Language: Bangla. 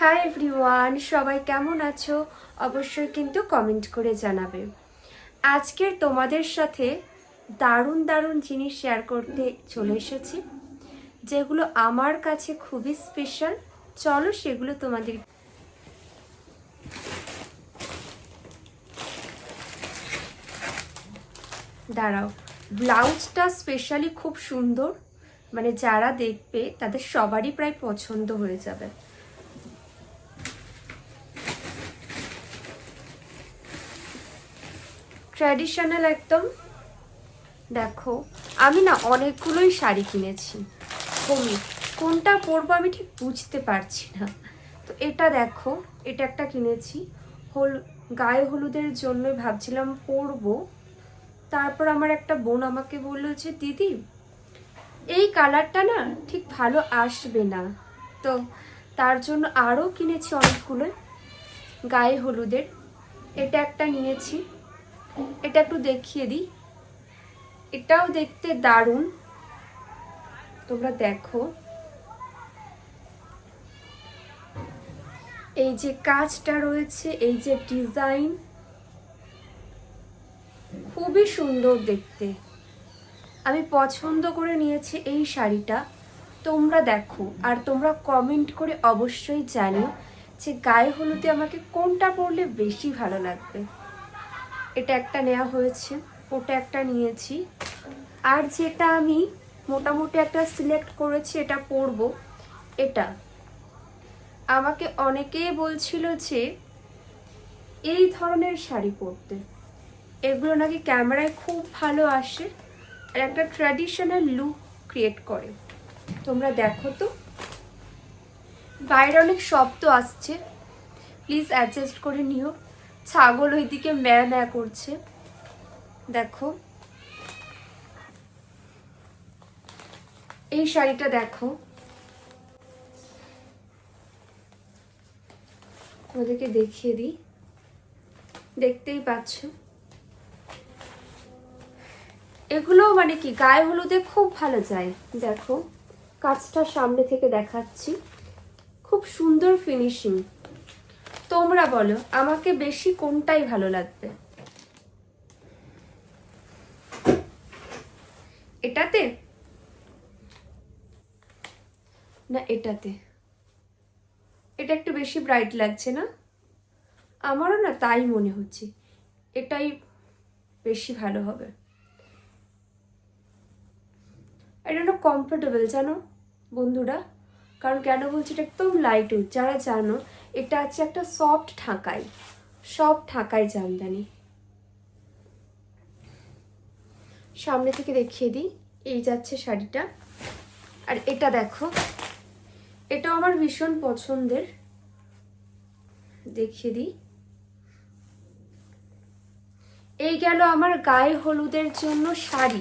হাই এভরিওয়ান সবাই কেমন আছো? অবশ্যই কিন্তু কমেন্ট করে জানাবে। আজকের তোমাদের সাথে দারুণ দারুণ জিনিস শেয়ার করতে চলে এসেছি, যেগুলো আমার কাছে খুবই স্পেশাল চলো সেগুলো তোমাদের দাঁড়াও। ব্লাউজটা স্পেশালি খুব সুন্দর মানে যারা দেখবে তাদের সবারই প্রায় পছন্দ হয়ে যাবে। ট্র্যাডিশনাল একদম। দেখো, আমি না অনেকগুলোই শাড়ি কিনেছি। কমি, কোনটা পরবো আমি ঠিক বুঝতে পারছি না। তো এটা দেখো, এটা একটা কিনেছি। হল, গায়ে হলুদের জন্যই ভাবছিলাম পরবো। তারপর আমার একটা বোন আমাকে বলল যে, দিদি, এই কালারটা না ঠিক ভালো আসবে না। তো তার জন্য আরও কিনেছি অনেকগুলো গায়ে হলুদের। এটা একটা নিয়েছি। এটা একটু দেখিয়ে দিই। এটাও দেখতে দারুণ। তোমরা দেখো। এই যে কাজটা রয়েছে, এই যে ডিজাইন। খুবই সুন্দর দেখতে। আমি পছন্দ করে নিয়েছি এই শাড়িটা। তোমরা দেখো, আর তোমরা কমেন্ট করে অবশ্যই জানিও যে গায়ে হলুদে আমাকে কোনটা পরলে বেশি ভালো লাগবে। এটা একটা নেওয়া হয়েছে, ওটা একটা নিয়েছি। আর যেটা আমি মোটামুটি একটা সিলেক্ট করেছি, এটা পরবো, এটা। আমাকে অনেকেই বলছিল যে, এই ধরনের শাড়ি পরতে। এগুলো নাকি ক্যামেরায় খুব ভালো আসে আর একটা ট্র্যাডিশনাল লুক ক্রিয়েট করে। তোমরা দেখো তো। বাইরে অনেক শব্দ আসছে। প্লিজ অ্যাডজাস্ট করে নিও। ছাগল ওইদিকে ম্যা ম্যা করছে। দেখো। এই শাড়িটা দেখো। ওদেরকে দেখিয়ে দিই। দেখতেই পাচ্ছ। এগুলো মানে কি, গায়ে হলুদে খুব ভালো যায়। দেখো, কাজটা সামনে থেকে দেখাচ্ছি। খুব সুন্দর ফিনিশিং তোমরা বলো, আমাকে বেশি কোনটাই ভালো লাগবে? এটাতে? না, এটাতে। এটা একটু বেশি ব্রাইট লাগছে না? আমারও না তাই মনে হচ্ছে। এটাই বেশি ভালো হবে। এটা না কমফোর্টেবল জানো, বন্ধুরা? কারণ কেন বলছি, এটা একদম লাইট ওয়েট যারা জানো, এটা আছে একটা সফট ঢাকাই সফট ঢাকাই জামদানি। সামনে থেকে দেখিয়ে দিই, এই যাচ্ছে শাড়িটা। আর এটা দেখো এটা আমার ভীষণ পছন্দের। দেখিয়ে দিই। এই গেল আমার গায়ে হলুদের জন্য শাড়ি।